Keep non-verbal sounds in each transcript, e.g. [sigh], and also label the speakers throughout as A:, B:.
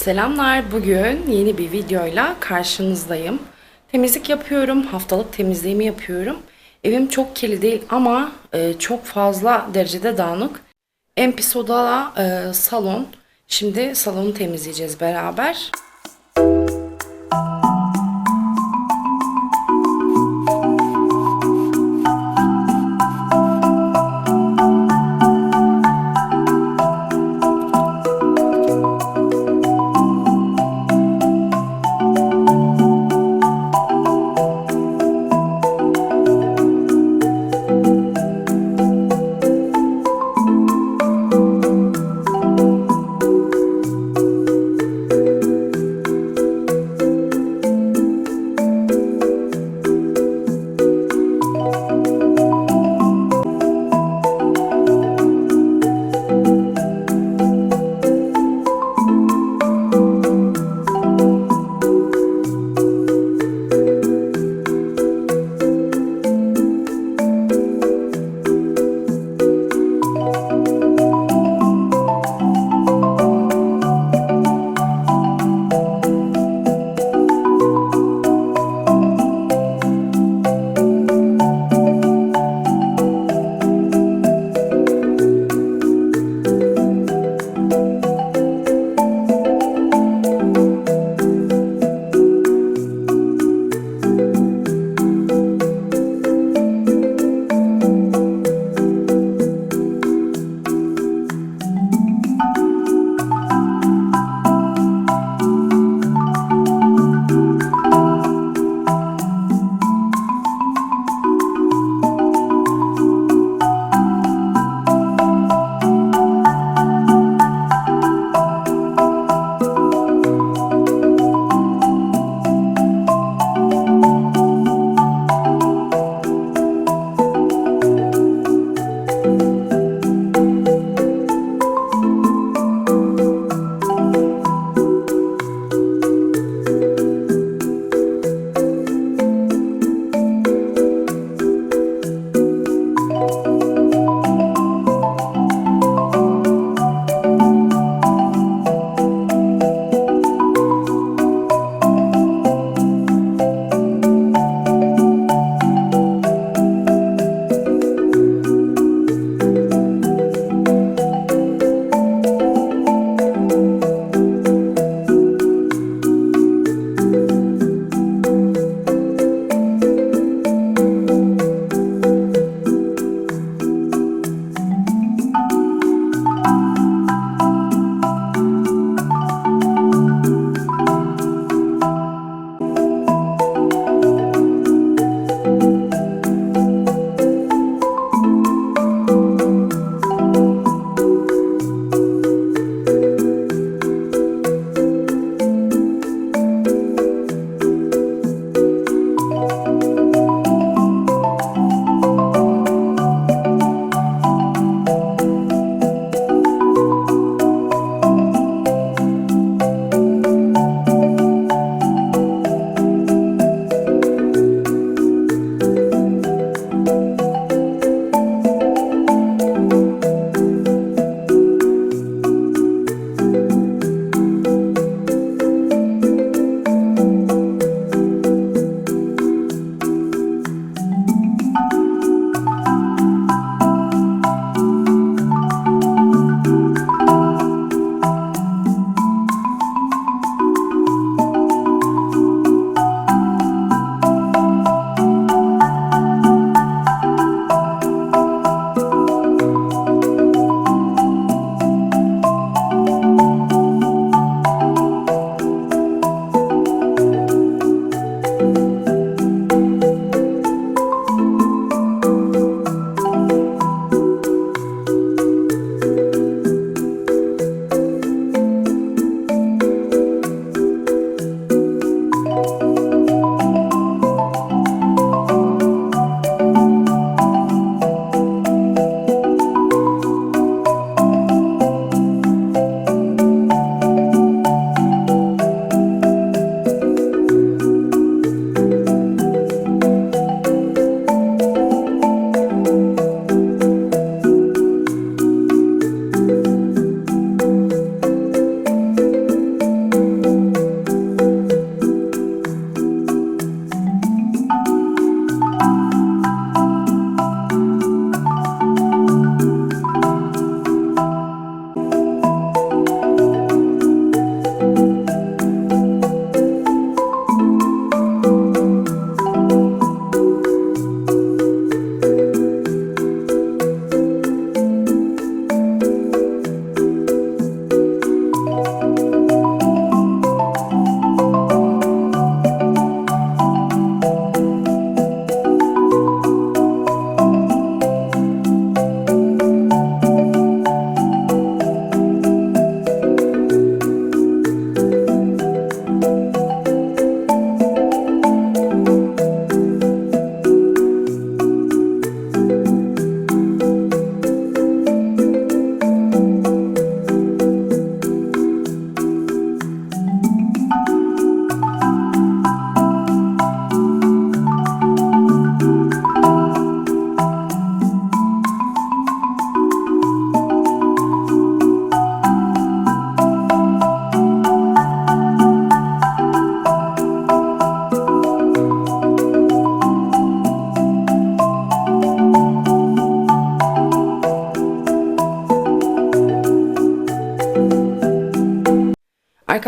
A: Selamlar. Bugün yeni bir videoyla karşınızdayım. Temizlik yapıyorum. Haftalık temizliğimi yapıyorum. Evim çok kirli değil ama e, çok fazla derecede dağınık. En pis oda e, salon. Şimdi salonu temizleyeceğiz beraber.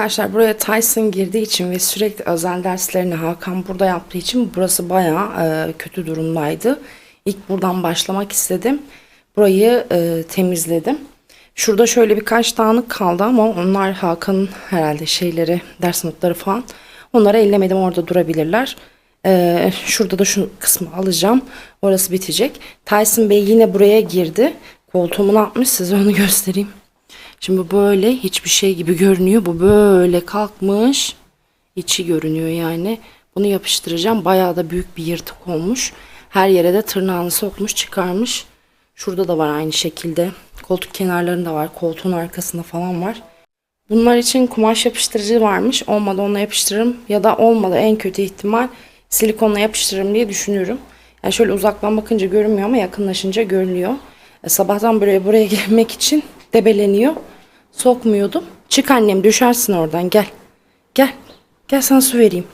A: Arkadaşlar buraya Tyson girdiği için ve sürekli özel derslerini Hakan burada yaptığı için burası bayağı e, kötü durumdaydı. İlk buradan başlamak istedim. Burayı e, temizledim. Şurada şöyle birkaç dağınık kaldı ama onlar Hakan'ın herhalde şeyleri, ders notları falan. Onları ellemedim orada durabilirler. E, şurada da şu kısmı alacağım. Orası bitecek. Tyson Bey yine buraya girdi. Koltuğumun atmış size onu göstereyim. Şimdi böyle hiçbir şey gibi görünüyor. Bu böyle kalkmış. İçi görünüyor yani. Bunu yapıştıracağım. Bayağı da büyük bir yırtık olmuş. Her yere de tırnağını sokmuş çıkarmış. Şurada da var aynı şekilde. Koltuk kenarlarında var. Koltuğun arkasında falan var. Bunlar için kumaş yapıştırıcı varmış. Olmadı onunla yapıştırırım. Ya da olmadı en kötü ihtimal silikonla yapıştırırım diye düşünüyorum. Yani şöyle uzaktan bakınca görünmüyor ama yakınlaşınca görülüyor. E, sabahtan buraya buraya [laughs] gelmek için debeleniyor. Sokmuyordum. Çık annem düşersin oradan gel. Gel. Gel sana su vereyim.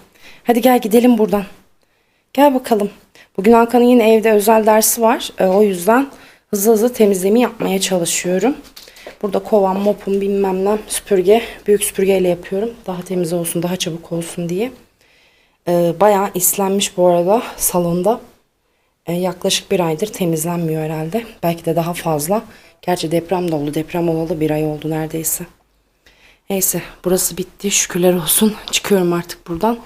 A: Hadi gel gidelim buradan. Gel bakalım. Bugün Hakan'ın yine evde özel dersi var. E, o yüzden hızlı hızlı temizliğimi yapmaya çalışıyorum. Burada kovan, mopum bilmem ne süpürge. Büyük süpürgeyle yapıyorum. Daha temiz olsun, daha çabuk olsun diye. E, bayağı islenmiş bu arada salonda. E, yaklaşık bir aydır temizlenmiyor herhalde. Belki de daha fazla. Gerçi deprem de oldu. Deprem olalı bir ay oldu neredeyse. Neyse burası bitti. Şükürler olsun. Çıkıyorum artık buradan.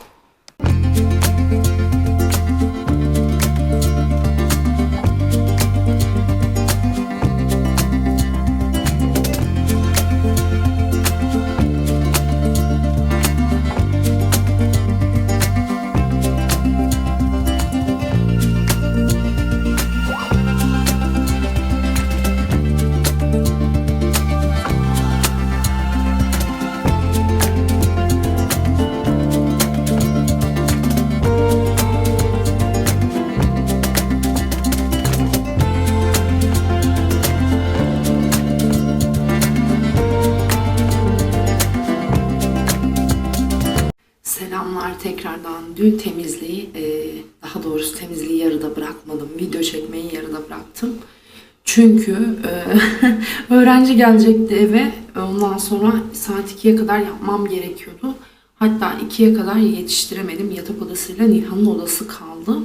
A: Çünkü e, [laughs] öğrenci gelecekti eve. Ondan sonra saat 2'ye kadar yapmam gerekiyordu. Hatta 2'ye kadar yetiştiremedim. Yatak odasıyla Nilhan'ın odası kaldı.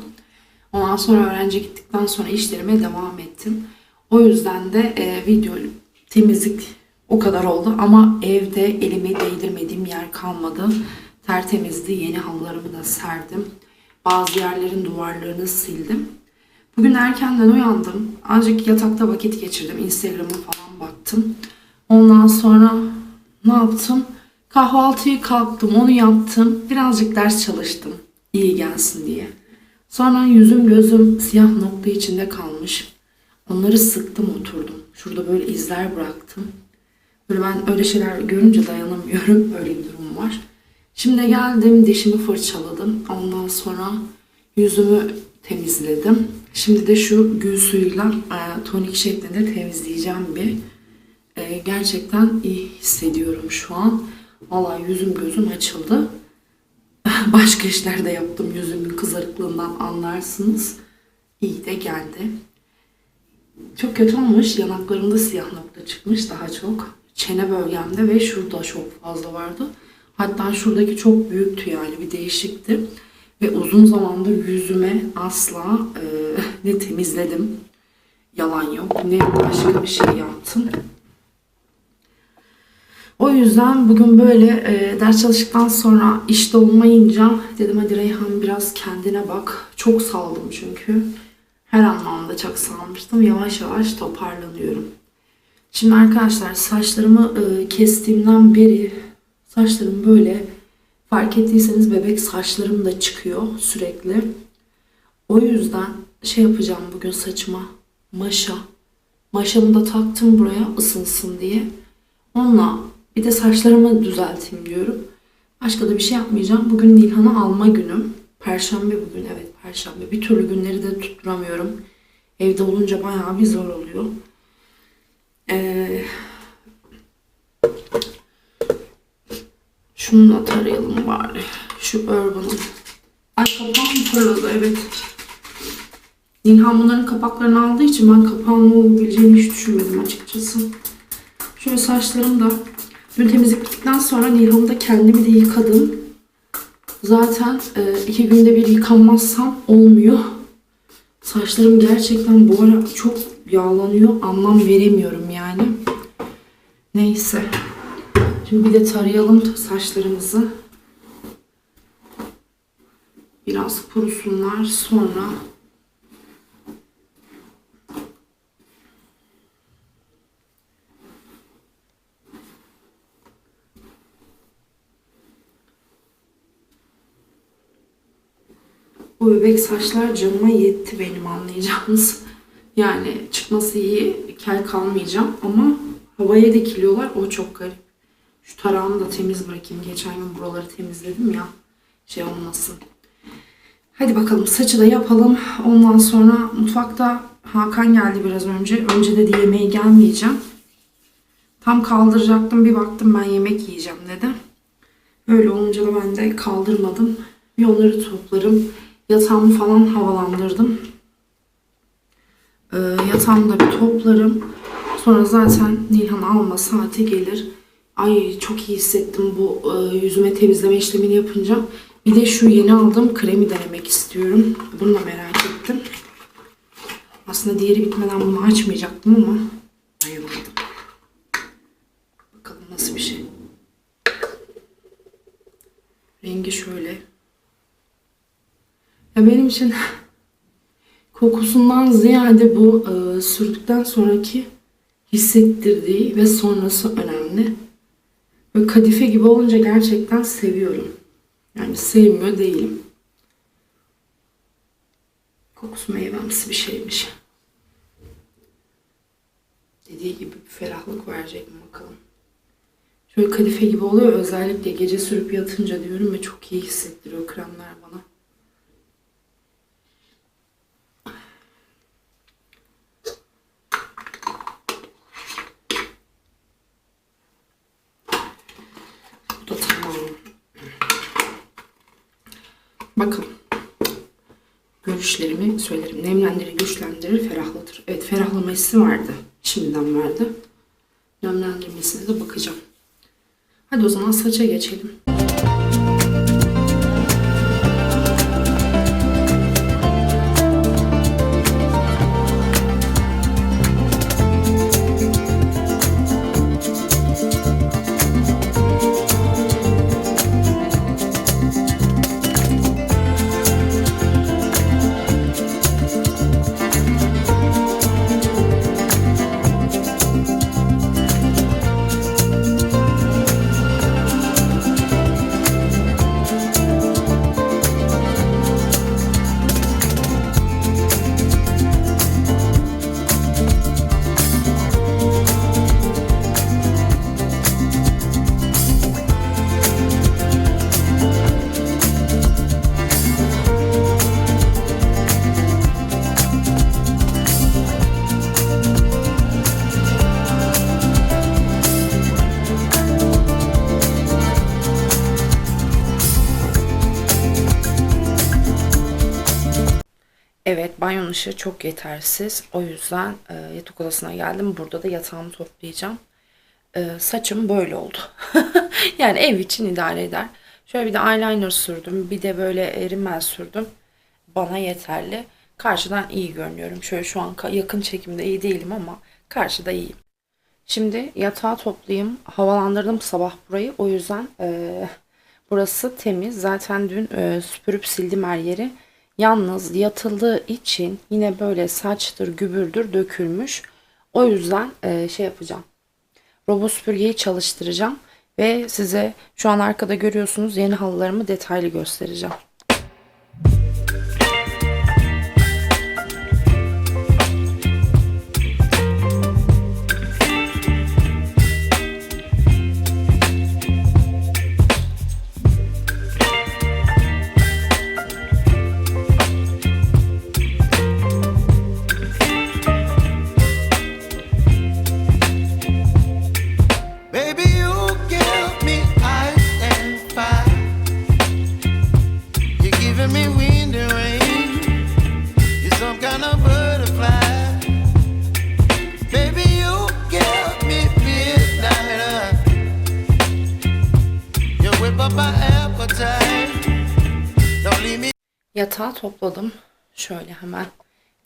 A: Ondan sonra öğrenci gittikten sonra işlerime devam ettim. O yüzden de e, video temizlik o kadar oldu ama evde elimi değdirmediğim yer kalmadı. Tertemizdi. Yeni halılarımı da serdim. Bazı yerlerin duvarlarını sildim. Bugün erkenden uyandım. Azıcık yatakta vakit geçirdim. Instagram'a falan baktım. Ondan sonra ne yaptım? Kahvaltıyı kalktım, onu yaptım. Birazcık ders çalıştım. İyi gelsin diye. Sonra yüzüm gözüm siyah nokta içinde kalmış. Onları sıktım oturdum. Şurada böyle izler bıraktım. Böyle ben öyle şeyler görünce dayanamıyorum. [laughs] Öyle bir durum var. Şimdi geldim dişimi fırçaladım. Ondan sonra yüzümü temizledim. Şimdi de şu gül suyuyla e, tonik şeklinde temizleyeceğim bir. E, gerçekten iyi hissediyorum şu an. Vallahi yüzüm gözüm açıldı. [laughs] Başka işler de yaptım yüzümün kızarıklığından anlarsınız. İyi de geldi. Çok kötü olmuş. Yanaklarımda siyah nokta çıkmış daha çok. Çene bölgemde ve şurada çok fazla vardı. Hatta şuradaki çok büyüktü yani bir değişikti. Ve uzun zamandır yüzüme asla e, ne temizledim. Yalan yok. Ne başka bir şey yaptım. O yüzden bugün böyle e, ders çalıştıktan sonra işte olmayınca dedim hadi Reyhan biraz kendine bak. Çok saldım çünkü. Her anlamda çok salmıştım. Yavaş yavaş toparlanıyorum. Şimdi arkadaşlar saçlarımı e, kestiğimden beri saçlarım böyle fark ettiyseniz bebek saçlarım da çıkıyor sürekli. O yüzden şey yapacağım bugün saçıma maşa. Maşamı da taktım buraya ısınsın diye. Onunla bir de saçlarımı düzelteyim diyorum. Başka da bir şey yapmayacağım. Bugün Nilhan'ı alma günüm. Perşembe bugün evet perşembe. Bir türlü günleri de tutturamıyorum. Evde olunca bayağı bir zor oluyor. Ee, şunu da tarayalım bari. Şu Urban'ın. Ay kapağım fırladı evet. Nilhan bunların kapaklarını aldığı için ben kapağın olabileceğini hiç düşünmedim açıkçası. Şöyle saçlarım da Dün temizlik sonra Nilhan'da kendimi de yıkadım. Zaten e, iki günde bir yıkanmazsam olmuyor. Saçlarım gerçekten bu ara çok yağlanıyor. Anlam veremiyorum yani. Neyse. Şimdi bir de tarayalım saçlarımızı. Biraz kurusunlar sonra Bu bebek saçlar canıma yetti benim anlayacağınız. Yani çıkması iyi, kel kalmayacağım ama havaya dikiliyorlar. O çok garip. Şu tarağımı da temiz bırakayım. Geçen gün buraları temizledim ya. Şey olmasın. Hadi bakalım saçı da yapalım. Ondan sonra mutfakta Hakan geldi biraz önce. Önce dedi yemeğe gelmeyeceğim. Tam kaldıracaktım. Bir baktım ben yemek yiyeceğim dedi. Öyle olunca da ben de kaldırmadım. Bir onları toplarım. Yatağımı falan havalandırdım. Ee, yatağımı bir toplarım. Sonra zaten Nilhan alma saati gelir. Ay çok iyi hissettim bu e, yüzüme temizleme işlemini yapınca. Bir de şu yeni aldığım kremi denemek istiyorum. Bunu da merak ettim. Aslında diğeri bitmeden bunu açmayacaktım ama dayanamadım. Bakalım nasıl bir şey. Rengi şöyle. Ya benim için kokusundan ziyade bu e, sürdükten sonraki hissettirdiği ve sonrası önemli. Böyle kadife gibi olunca gerçekten seviyorum. Yani sevmiyor değilim. Kokusu meyvemsi bir şeymiş. Dediği gibi bir ferahlık verecek mi bakalım. Şöyle kadife gibi oluyor özellikle gece sürüp yatınca diyorum ve çok iyi hissettiriyor kremler bana. Bu da tamam. Bakalım. Görüşlerimi söylerim. Nemlendirir, güçlendirir, ferahlatır. Evet ferahlama hissi vardı. Şimdiden vardı. Nemlendirmesine de bakacağım. Hadi o zaman saça geçelim. Evet banyonun ışığı çok yetersiz. O yüzden e, yatak odasına geldim. Burada da yatağımı toplayacağım. E, saçım böyle oldu. [laughs] yani ev için idare eder. Şöyle bir de eyeliner sürdüm. Bir de böyle rimel sürdüm. Bana yeterli. Karşıdan iyi görünüyorum. Şöyle şu an yakın çekimde iyi değilim ama karşıda iyiyim. Şimdi yatağı toplayayım. Havalandırdım sabah burayı. O yüzden e, burası temiz. Zaten dün e, süpürüp sildim her yeri. Yalnız yatıldığı için yine böyle saçtır, gübürdür dökülmüş. O yüzden e, şey yapacağım. Robot süpürgeyi çalıştıracağım ve size şu an arkada görüyorsunuz yeni halılarımı detaylı göstereceğim.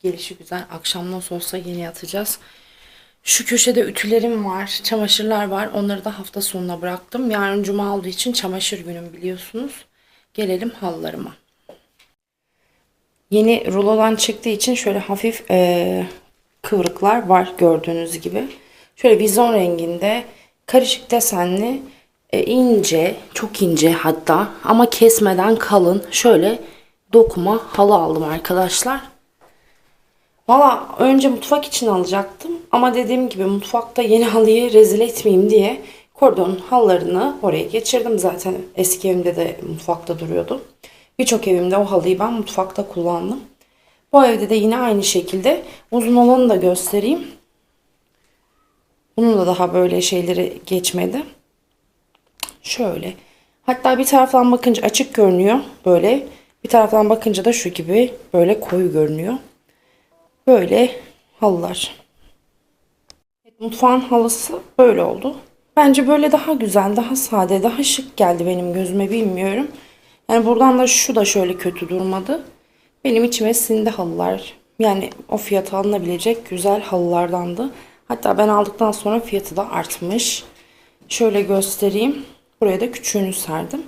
A: Gelişi güzel. Akşam nasıl olsa yeni yatacağız. Şu köşede ütülerim var, çamaşırlar var. Onları da hafta sonuna bıraktım. Yarın cuma olduğu için çamaşır günüm biliyorsunuz. Gelelim halılarıma. Yeni rulodan çıktığı için şöyle hafif eee, kıvrıklar var gördüğünüz gibi. Şöyle vizon renginde karışık desenli e, ince, çok ince hatta ama kesmeden kalın şöyle dokuma halı aldım arkadaşlar. Valla önce mutfak için alacaktım ama dediğim gibi mutfakta yeni halıyı rezil etmeyeyim diye koridorun halılarını oraya geçirdim. Zaten eski evimde de mutfakta duruyordu. Birçok evimde o halıyı ben mutfakta kullandım. Bu evde de yine aynı şekilde uzun olanı da göstereyim. Bunun da daha böyle şeyleri geçmedi. Şöyle. Hatta bir taraftan bakınca açık görünüyor böyle. Bir taraftan bakınca da şu gibi böyle koyu görünüyor. Böyle halılar. Evet, mutfağın halısı böyle oldu. Bence böyle daha güzel, daha sade, daha şık geldi benim gözüme bilmiyorum. Yani buradan da şu da şöyle kötü durmadı. Benim içime sindi halılar. Yani o fiyata alınabilecek güzel halılardandı. Hatta ben aldıktan sonra fiyatı da artmış. Şöyle göstereyim. Buraya da küçüğünü serdim.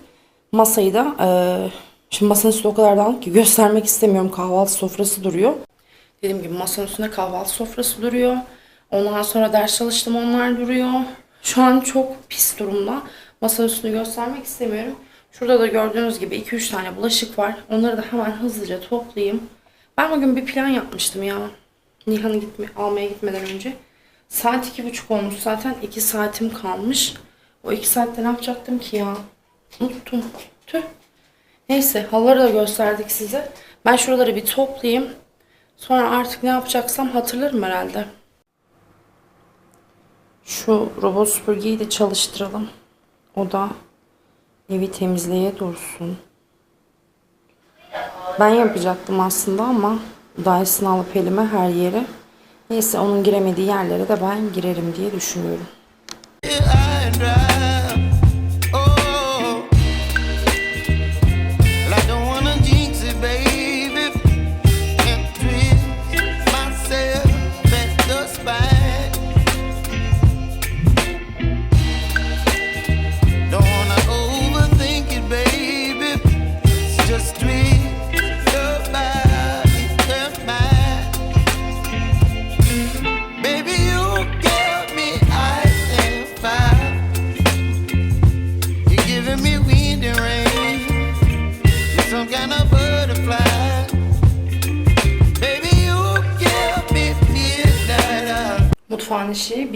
A: Masayı da eee, şimdi masanın üstü o kadar dağınık ki göstermek istemiyorum. Kahvaltı sofrası duruyor. Dediğim gibi masanın üstünde kahvaltı sofrası duruyor. Ondan sonra ders çalıştım onlar duruyor. Şu an çok pis durumda. Masanın üstünü göstermek istemiyorum. Şurada da gördüğünüz gibi 2-3 tane bulaşık var. Onları da hemen hızlıca toplayayım. Ben bugün bir plan yapmıştım ya. Nihan'ı gitme, almaya gitmeden önce. Saat iki buçuk olmuş zaten. 2 saatim kalmış. O 2 saatte ne yapacaktım ki ya? Unuttum. Tüh. Neyse halıları da gösterdik size. Ben şuraları bir toplayayım. Sonra artık ne yapacaksam hatırlarım herhalde. Şu robot süpürgeyi de çalıştıralım. O da evi temizleye dursun. Ben yapacaktım aslında ama Dyson'ı alıp elime her yere. Neyse onun giremediği yerlere de ben girerim diye düşünüyorum.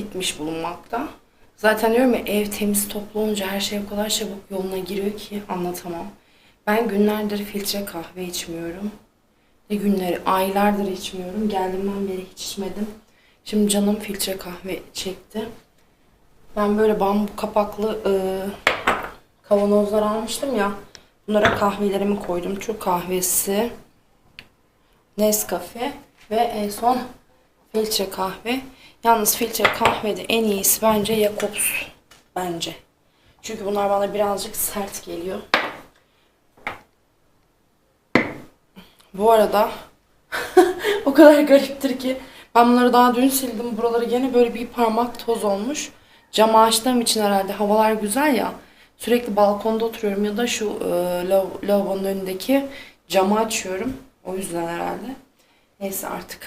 A: Bitmiş bulunmakta. Zaten diyorum ya ev temiz toplu olunca her şey o kadar çabuk yoluna giriyor ki anlatamam. Ben günlerdir filtre kahve içmiyorum. Ne günleri, aylardır içmiyorum. Geldiğimden beri hiç içmedim. Şimdi canım filtre kahve çekti. Ben böyle bambu kapaklı e, kavanozlar almıştım ya. Bunlara kahvelerimi koydum. Türk kahvesi, Nescafe ve en son filtre kahve. Yalnız filtre kahvede en iyisi bence Jacobs. Bence. Çünkü bunlar bana birazcık sert geliyor. Bu arada [laughs] o kadar gariptir ki ben bunları daha dün sildim. Buraları gene böyle bir parmak toz olmuş. Camı açtığım için herhalde havalar güzel ya. Sürekli balkonda oturuyorum ya da şu e, lav- lavabonun önündeki camı açıyorum. O yüzden herhalde. Neyse artık.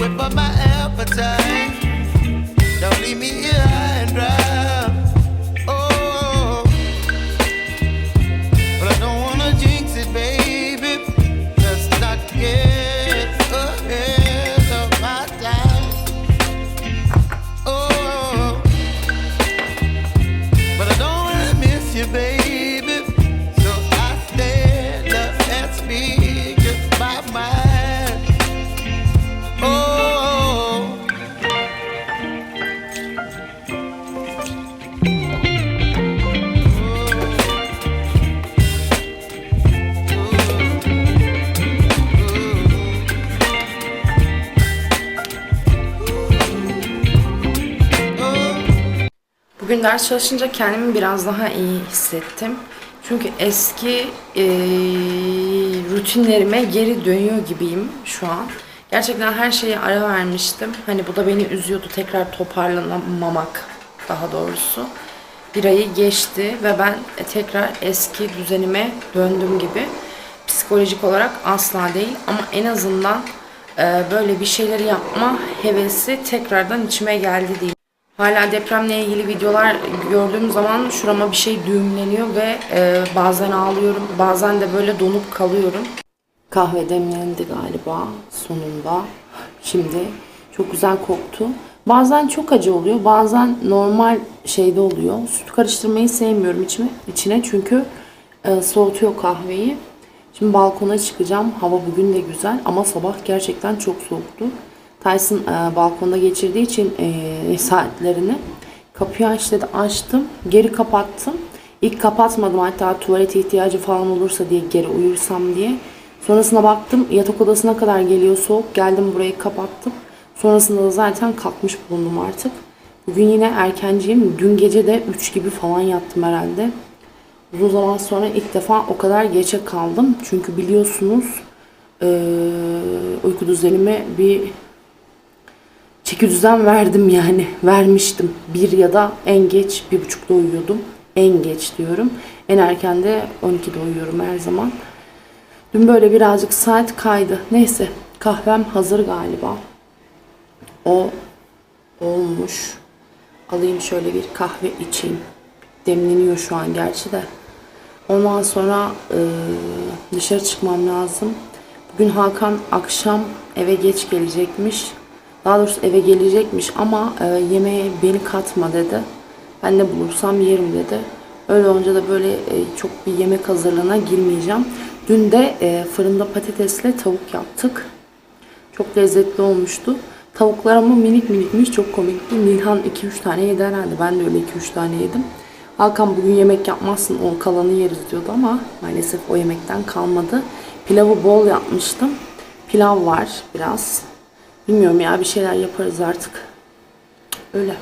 B: Whip up my appetite. Don't leave me here and dry.
A: Bugün ders çalışınca kendimi biraz daha iyi hissettim. Çünkü eski e, rutinlerime geri dönüyor gibiyim şu an. Gerçekten her şeye ara vermiştim. Hani bu da beni üzüyordu tekrar toparlanamamak daha doğrusu. Bir ayı geçti ve ben tekrar eski düzenime döndüm gibi. Psikolojik olarak asla değil ama en azından e, böyle bir şeyleri yapma hevesi tekrardan içime geldi diyeyim. Hala depremle ilgili videolar gördüğüm zaman şurama bir şey düğümleniyor ve e, bazen ağlıyorum, bazen de böyle donup kalıyorum. Kahve demlendi galiba sonunda. Şimdi çok güzel koktu. Bazen çok acı oluyor, bazen normal şeyde oluyor. Süt karıştırmayı sevmiyorum içime, içine çünkü e, soğutuyor kahveyi. Şimdi balkona çıkacağım. Hava bugün de güzel ama sabah gerçekten çok soğuktu. Tyson e, balkonda geçirdiği için e, saatlerini kapıyı aç dedi açtım. Geri kapattım. İlk kapatmadım hatta tuvalet ihtiyacı falan olursa diye geri uyursam diye. Sonrasında baktım yatak odasına kadar geliyor soğuk. Geldim burayı kapattım. Sonrasında da zaten kalkmış bulundum artık. Bugün yine erkenciyim. Dün gece de 3 gibi falan yattım herhalde. Uzun zaman sonra ilk defa o kadar geçe kaldım. Çünkü biliyorsunuz eee, uyku düzenime bir çeki düzen verdim yani. Vermiştim. Bir ya da en geç bir buçukta uyuyordum. En geç diyorum. En erken de 12'de uyuyorum her zaman. Dün böyle birazcık saat kaydı. Neyse kahvem hazır galiba. O olmuş. Alayım şöyle bir kahve içeyim. Demleniyor şu an gerçi de. Ondan sonra e, dışarı çıkmam lazım. Bugün Hakan akşam eve geç gelecekmiş. Daha doğrusu eve gelecekmiş ama e, yemeğe beni katma dedi. Ben ne bulursam yerim dedi. Öyle olunca da böyle e, çok bir yemek hazırlığına girmeyeceğim. Dün de e, fırında patatesle tavuk yaptık. Çok lezzetli olmuştu. Tavuklar ama minik minikmiş. Çok komikti. Nilhan 2-3 tane yedi herhalde. Ben de öyle 2-3 tane yedim. Hakan bugün yemek yapmazsın o kalanı yeriz diyordu ama maalesef o yemekten kalmadı. Pilavı bol yapmıştım. Pilav var biraz. Bilmiyorum ya bir şeyler yaparız artık. Öyle.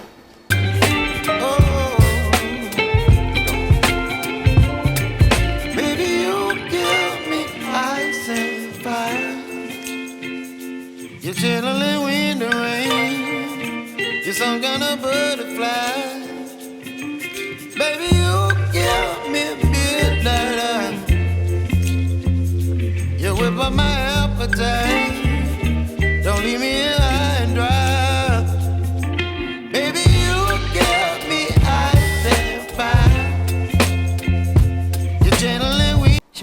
B: You're.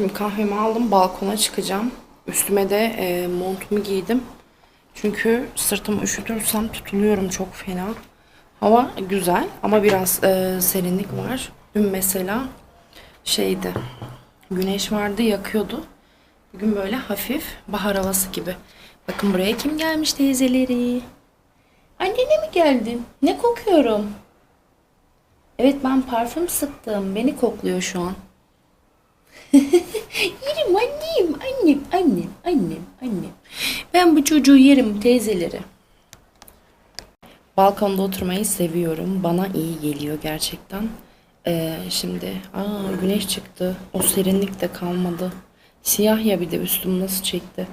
A: Şimdi kahvemi aldım balkona çıkacağım. Üstüme de e, montumu giydim. Çünkü sırtımı üşütürsem tutuluyorum çok fena. Hava güzel ama biraz e, serinlik var. Dün mesela şeydi güneş vardı yakıyordu. Bugün böyle hafif bahar havası gibi. Bakın buraya kim gelmiş teyzeleri? Annene mi geldin? Ne kokuyorum? Evet ben parfüm sıktım. Beni kokluyor şu an. [laughs] yerim annem, annem, annem, annem, annem. Ben bu çocuğu yerim teyzeleri. Balkonda oturmayı seviyorum. Bana iyi geliyor gerçekten. Ee, şimdi aa güneş çıktı. O serinlik de kalmadı. Siyah ya bir de üstüm nasıl çekti.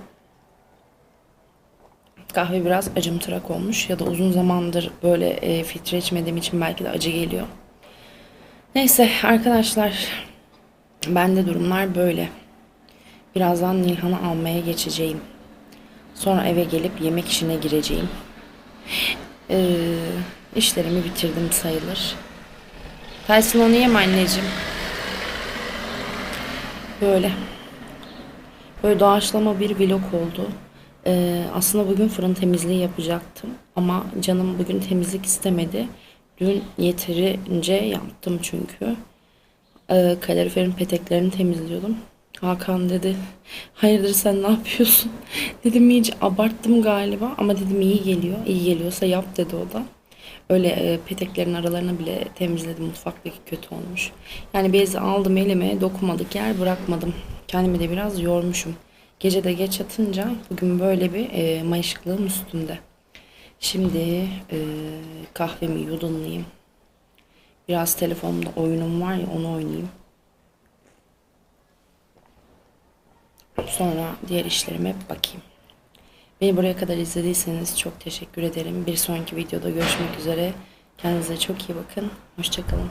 A: Kahve biraz acımtırak olmuş ya da uzun zamandır böyle e, filtre içmediğim için belki de acı geliyor. Neyse arkadaşlar Bende durumlar böyle. Birazdan Nilhan'ı almaya geçeceğim. Sonra eve gelip yemek işine gireceğim. Ee, işlerimi bitirdim sayılır. Tyson onu yeme anneciğim. Böyle. Böyle doğaçlama bir vlog oldu. Ee, aslında bugün fırın temizliği yapacaktım. Ama canım bugün temizlik istemedi. Dün yeterince yaptım çünkü e, kaloriferin peteklerini temizliyordum. Hakan dedi hayırdır sen ne yapıyorsun? [laughs] Dedim iyice abarttım galiba ama dedim iyi geliyor. İyi geliyorsa yap dedi o da. Öyle e, peteklerin aralarını bile temizledim. Mutfaktaki kötü olmuş. Yani bezi aldım elime dokunmadık yer bırakmadım. Kendimi de biraz yormuşum. Gece de geç yatınca bugün böyle bir e, mayışıklığım üstünde. Şimdi e, kahvemi yudumlayayım. Biraz telefonumda oyunum var ya onu oynayayım. Sonra diğer işlerime bakayım. Beni buraya kadar izlediyseniz çok teşekkür ederim. Bir sonraki videoda görüşmek üzere. Kendinize çok iyi bakın. Hoşçakalın.